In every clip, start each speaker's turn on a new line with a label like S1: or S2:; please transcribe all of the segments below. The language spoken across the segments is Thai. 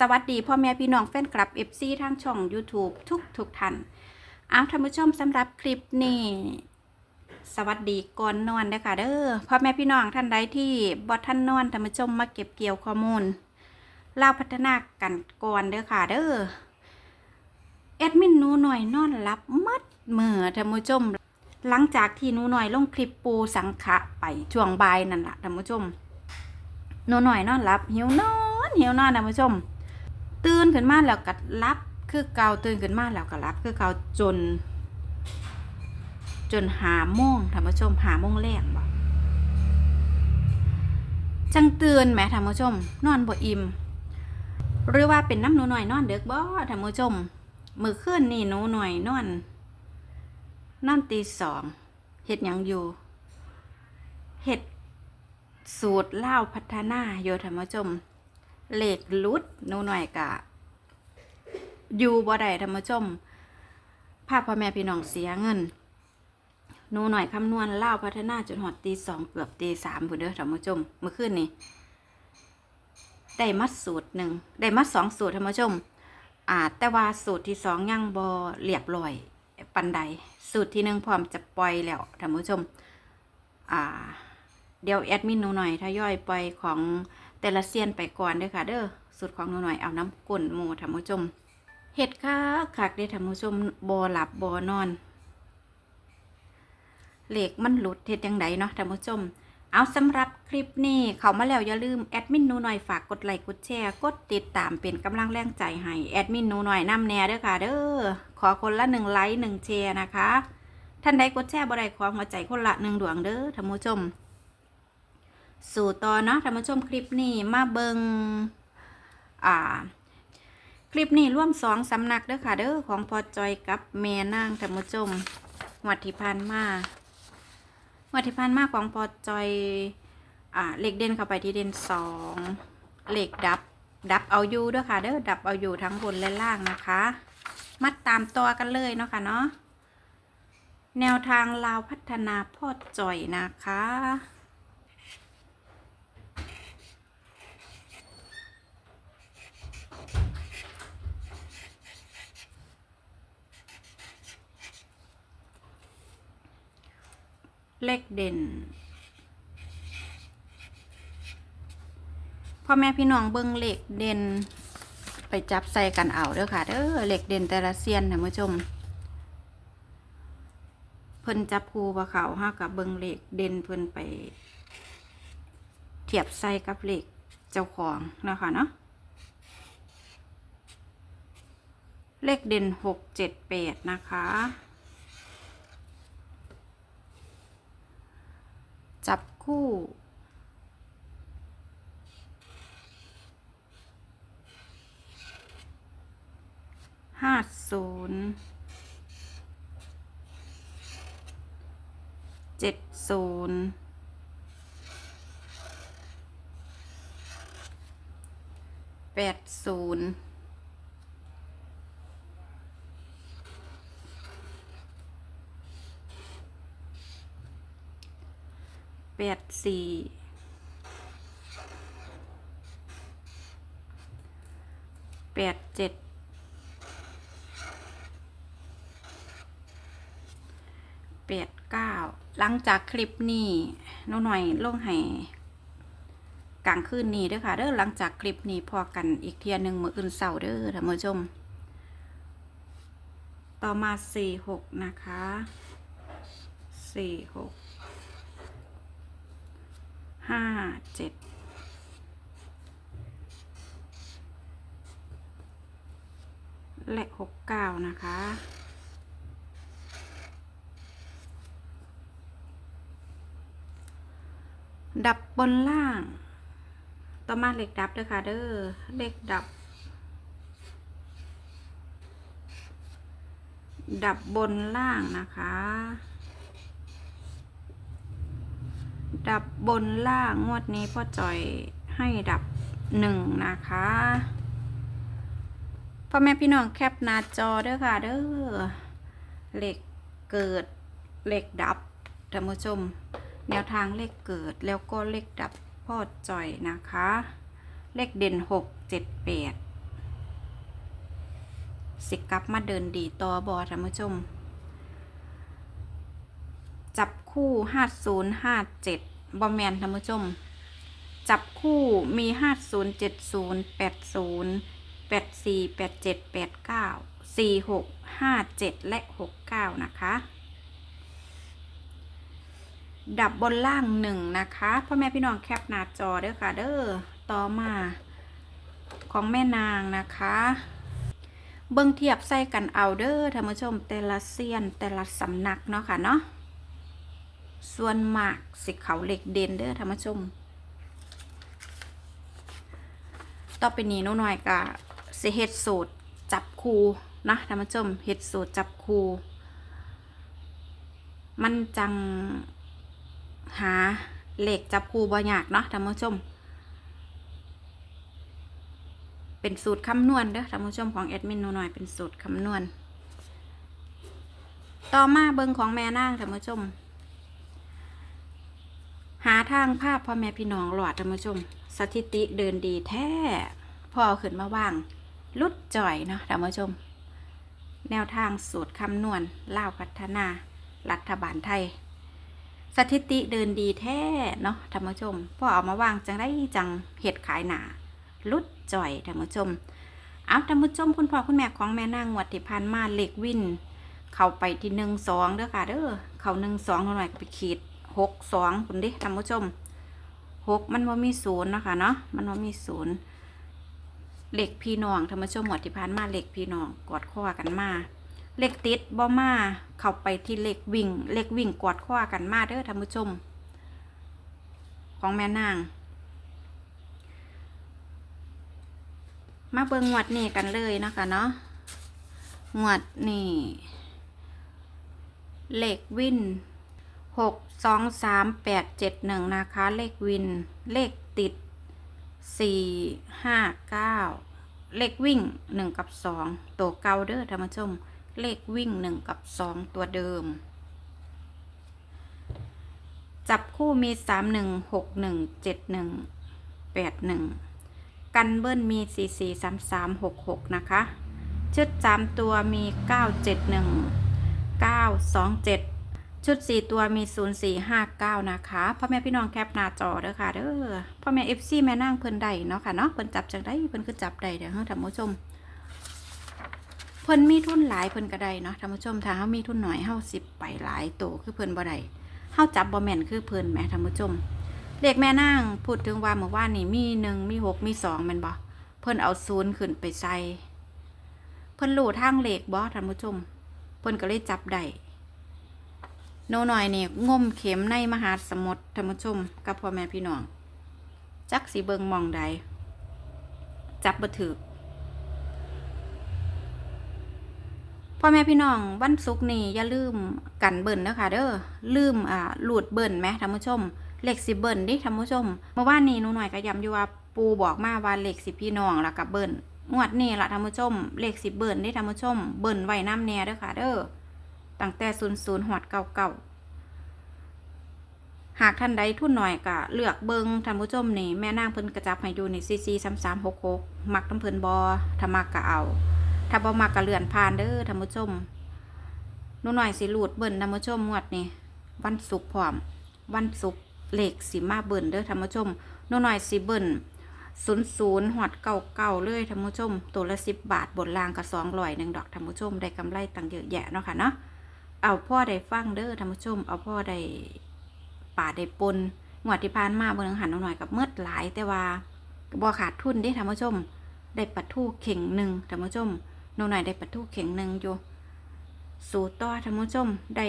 S1: สวัสดีพ่อแม่พี่น้องแฟนคลับ FC ทางช่อง YouTube ทุกทุกท่านเอาท่านผู้ชมสำหรับคลิปนี้สวัสดีก่อนนอนเด้อค่ะเด้อพ่อแม่พี่น้องท่านใดที่บ่ท่านนอนท่านผู้ชมมาเก็บเกี่ยวข้อมูลเล่าพัฒนากันก่อนเด้อค่ะเด้อแอดมินนูหน่อยนอนหลับมัดเมื่อท่านผู้ชม หลังจากที่นูหน่อยลงคลิปปูสังขะไปช่วงบ่ายนั่นแหละท่านผู้ชมนูหน่อยนอนหลับหิวนอนหิวนอนท่านผู้ชม ตื่นขึ้นมาแล้วก็รับคือเกาตื่นขึ้นมาแล้วก็รับคือเกาจน จนหาโมงท่านผู้ชมหาโมงแรกบ่จังตื่นแหมท่านผู้ชม นอนบ่อิ่มหรือว่าเป็นน้ำหนูหน่อยนอนเด็กบ่ท่านผู้ชมมือคืนนี่หนูหน่อยนอนนอนตีสองเฮ็ดหยังอยู่เฮ็ดสูตรเล่าพัฒนาโยท่านผู้ชม เหลขหลุดนูหน่อยกะอยู่บ่ได้ท่านผู้ชม ภาพพ่อแม่พี่น้องเสียเงินนูหน่อยคำนวณเล่าพัฒนาจนหอดตีสองเกือบตีสามผู้เด้อท่านผู้ชมเมื่อคืนนี้ได้มัดสูตรหนึ่งได้มัดสองสูตรท่านผู้ชมอ่าแต่ว่าสูตรที่สองยังบ่เรียบร้อยปันใด สูตรที่หนึ่งพร้อมจะปล่อยแล้วท่านผู้ชมอ่าเดี๋ยวแอดมินหนูหน่อยถ้าย่อยปล่อยของ แต่ละเซียนไปก่อนเด้อค่ะ เด้อสุดของหนูหน่อยเอาน้ำกุ่นหมูท่านผู้ชมเห็ดค่ะคักเด้ท่านผู้ชมบ่หลับบ่นอนเหล็กมันหลุดเฮ็ดยังไงเนาะท่านผู้ชม เอาสำหรับคลิปนี้เขามาแล้วอย่าลืมแอดมินหนูหน่อยฝากกดไลค์กดแชร์กดติดตามเป็นกำลังแรงใจให้แอดมินหนูหน่อยน้ำแน่เด้อค่ะ เด้อขอคนละหนึ่งไลค์หนึ่งแชร์นะคะท่านใดกดแชร์บ่ได้ขอหัวใจคนละหนึ่งดวงเด้อท่านผู้ชม สู่ต่อเนาะท่านผู้ชมคลิปนี้มาเบิงอ่า คลิปนี้ร่วมสองสำนักเด้อค่ะ เด้อของพอจอยกับแม่นางท่านผู้ชมวัดที่ผ่านมาวัดที่ผ่านมาของพอจอยอ่าเหล็กเด่นเข้าไปที่เด่นสองเหล็กดับ ดับเอาอยู่ด้อค่ะ เด้อดับเอาอยู่ทั้งบนและล่างนะคะ มัดตามตัวกันเลยเนาะค่ะเนาะแนวทางลาวพัฒนาพ่อจอยนะคะ เลขเด่น พ่อแม่พี่น้องเบิ้งเลขเด่น ไปจับใส่กันเอาเด้อค่ะเด้อเลขเด่นแต่ละเซียนท่านผู้ชม เพิ่นจับคูบ่เขาห้ากับเบิ้งเลขเด่นเพิ่นไป เทียบใส่กับเลขเจ้าของนะคะเนาะเลขเด่นหกเจ็ดแปดนะคะ จับ คู่ ห้าศูนย์เจ็ดศูนย์แปดศูนย์ แปดสี่แปดเจ็ดแปดเก้าหลังจากคลิปนี้น้องหน่อยลงให้กลางคืนนี้ด้อค่ะเด้อหลังจากคลิปนี้พอกันอีกเทียหนึ่งมืออื่นเสาร์เด้อท่านผู้ชม ต่อมาสี่หกนะคะสี่หก ห้าเจ็ดและหกเก้านะคะ ดับบนล่าง ต่อมาเหล็กดับเด้อค่ะเด้อเหล็กดับ ดับบนล่างนะคะ ดับบนล่างงวดนี้พ่อจอยให้ดับหนึ่งนะคะพ่อแม่พี่น้องแคปหน้าจอเด้อค่ะเด้อเลขเกิดเลขดับท่านผู้ชม แนวทางเลขเกิดแล้วก็เลขดับพ่อจอยนะคะ เลขเด่นหกเจ็ดแปดสิกลับมาเดินดีต่อบอท่านผู้ชม คู่ห้าศูนย์ห้าเจ็ดบอมแมนท่านผู้ชม จับคู่มีห้าศูนย์เจ็ดศูนย์แปดศูนย์แปดสี่แปดเจ็ดแปดเก้าสี่หกห้าเจ็ดและหกเก้านะคะ ดับบนล่างหนึ่งนะคะพ่อแม่พี่น้องแคปหน้าจอเด้อค่ะ เด้อต่อมาของแม่นางนะคะ เบิ่งเทียบใส่กันเอาเด้อท่านผู้ชมแต่ละเซียนแต่ละสำนักเนาะค่ะเนาะ ส่วนมากสิเขาเหล็กเด่นเด้อท่านผู้ชม ต่อไปนี้น้หน่อยก็สิเฮ็ดสูตรจับคูนะท่านผู้ชมเฮ็ดสูตรจับคู มันจังหาเหล็กจับคูบ่ยากเนาะท่านผู้ชม เป็นสูตรคำนวณเด้อท่านผู้ชมของแอดมินหนูหน่อยเป็นสูตรคำนวณ ต่อมาเบิงของแม่นางท่านผู้ชม หาทางภาพพ่อแม่พี่น้องหลอดท่านผู้ชม สถิติเดินดีแท้พอเอาขึ้นมาว่าง ลุดจ่อยเนาะท่านผู้ชม แนวทางสูตรคำนวณเล่าวพัฒนา รัฐบาลไทย สถิติเดินดีแท้เนาะท่านผู้ชมพอเอามาวางจังได้จังเห็ดขายหนาลุดจ่อยท่านผู้ชมเอาท่านผู้ชมคุณพ่อคุณแม่ของแม่นางงวดที่ผ่านมาเล็กวินเข้าไปที่หนึ่งสองเด้อค่ะเด้อเข้าหนึ่งสองหน่อยก็ไปขีด หกสองคุณดิท่านผู้ชมหกมันว่ามีศูนย์นะคะเนาะมันว่ามีศูนย์เหล็กพี่น้องท่านผู้ชมงวดที่ผ่านมาเหล็กพี่น้องกอดข้อกันมาเหล็กติดบ่มาเข้าไปที่เหล็กวิ่งเหล็กวิ่งกอดข้อกันมาเด้อท่านผู้ชม ของแม่นาง มาเบิ่งงวดนี้กันเลยนะคะเนาะงวดนี่เหลขวิน หกสองสามแปดเจ็ดหนึ่งนะคะ เลขวิน เลขติดสี่ห้าเก้าเลขวิ่งหนึ่งกับสองตัวเก่าเด้อท่านผู้ชม เลขวิ่งหนึ่งกับสองตัวเดิม จับคู่มีสามหนึ่งหกหนึ่งเจ็ดหนึ่งแปดหนึ่งกันเบิ้ลมีสี่สี่สามสามหกหกนะคะ ชุดสามตัวมีเก้าเจ็ดหนึ่งเก้าสองเจ็ด ชุดสี่ตัวมีศูนย์สี่ห้าเก้านะคะพ่อแม่พี่น้องแคปหน้าจอเด้อค่ะเด้อพ่อแม่เอฟซีแม่นั่งเพิ่นได้เนาะค่ะเนาะเพิ่นจับจังได้เพิ่นคือจับได้เดี๋ยวเฮาท่านผู้ชมเพิ่นมีทุนหลายเพิ่นก็ได้เนาะท่านผู้ชมถ้าเฮามีทุนหน่อยเฮาสิบไปหลายโตคือเพิ่นบ่ได้เฮาจับบ่แม่นคือเพิ่นแหมท่านผู้ชมเลขแม่นางพูดถึงว่าเมื่อวานนี่มีหนึ่งมีหกมีสองแม่นบ่เพิ่นเอาศูนย์ขึ้นไปใส่เพิ่นรู้ทางเลขบ่ท่านผู้ชมเพิ่นก็เลยจับได้ โนหน่อยนี่งมเข็มในมหาสมุทรท่านผู้ชม กับพ่อแม่พี่น้อง จักสีเบิงมองใด จับบ่ถือพ่อแม่พี่น้องวันศุกร์นี่อย่าลืมกันเบิ่นนะคะเด้อลืมอ่าหลุดเบิ่นไหมท่านผู้ชมเหลขสิเบิ่นดิท่านผู้ชมเมื่อวานนี้หนูหน่อยก็ย้ำอยู่ว่าปูบอกมาว่าเหลขสิพี่น้องแล้วกับเบิ่นงวดนี้ละท่านผู้ชมเหลขสิเบิ่นด้ท่านผู้ชมเบิ่นไว้น้ำแน่เด้อค่ะเด้อ ตั้งแต่ศูนย์ศูนย์หอดเก่าเก่าหากท่านใดทุนหน่อยก็เลือกเบิงท่านผู้ชมนี่แม่นางเพิ่นกระจับให้ดูนี่ซีซีสามสามหกหกมักน้ำเพิ่นบอถ้ามักก็เอา ถ้าบ่มักก็เลื่อนผ่านเด้อท่านผู้ชมหนูหน่อยสิรูดเบิ่นท่านผู้ชมงวดนี่วันศุกร์พร้อม วันศุกร์เหลขสิมาเบิ่นเด้อท่านผู้ชมหนูหน่อยสิเบิ่นศูนย์ศูนย์หอดเก่าเก่าเลยท่านผู้ชม ตัวละสิบบาทบนรางกับสองร้อยหนึ่งดอกท่านผู้ชมได้กำไรตังเยอะแยะเนาะค่ะเนาะ เอาพ่อได้ฟังเด้อท่านผู้ชม เอาพ่อได้ป่าได้ปนงวดที่ผ่านมาเบิ่งหันหน่อยกับเมื่อหลาย แต่ว่าบ่ขาดทุนเด้ท่านผู้ชม ได้ปัดทู่เข่งหนึ่งท่านผู้ชมหนูหน่อยได้ปัดทู่เข่งหนึ่งอยู่สู่ต่อท่านผู้ชมได้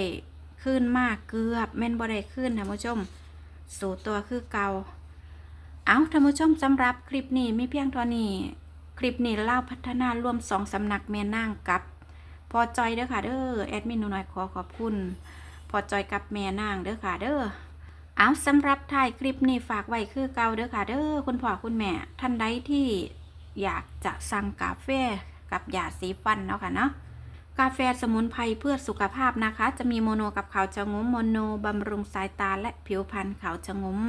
S1: ขึ้นมากเกือบแม่นบ่ได้ขึ้นท่านผู้ชม สู่ตัวคือเกาเอาท่านผู้ชมสำหรับคลิปนี้มีเพียงเท่านี้ คลิปนี้เล่าพัฒนาร่วมสองสำนักแม่นางกับ พอจอยเด้อค่ะเด้อแอดมินหนูน้อยขอขอบคุณ พอจอยกับแม่นางเด้อค่ะเด้อเอาสำหรับถ่ายคลิปนี้ฝากไว้คือเก่าเด้อค่ะเด้อคุณพ่อคุณแม่ ท่านใดที่อยากจะสั่งกาแฟกับยาสีฟันเนาะค่ะเนาะกาแฟสมุนไพรเพื่อสุขภาพนะคะ จะมีโมโนกับขาวชะงุมโมโนบำรุงสายตาและผิวพรรณขาวชะงุม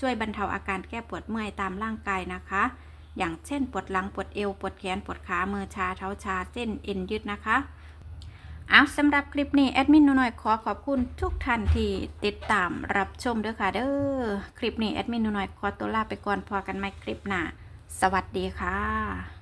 S1: ช่วยบรรเทาอาการแก้ปวดเมื่อยตามร่างกายนะคะ อย่างเช่นปวดหลังปวดเอวปวดแขนปวดขามือชาเท้าชาเส้นเอ็นยืดนะคะเอาสำหรับคลิปนี้แอดมินหนูหน่อยขอขอบคุณทุกท่านที่ติดตามรับชมด้วยค่ะเด้อคลิปนี้แอดมินหนูหน่อยขอตัวลาไปก่อนพอกันใหม่คลิปหน้าสวัสดีค่ะ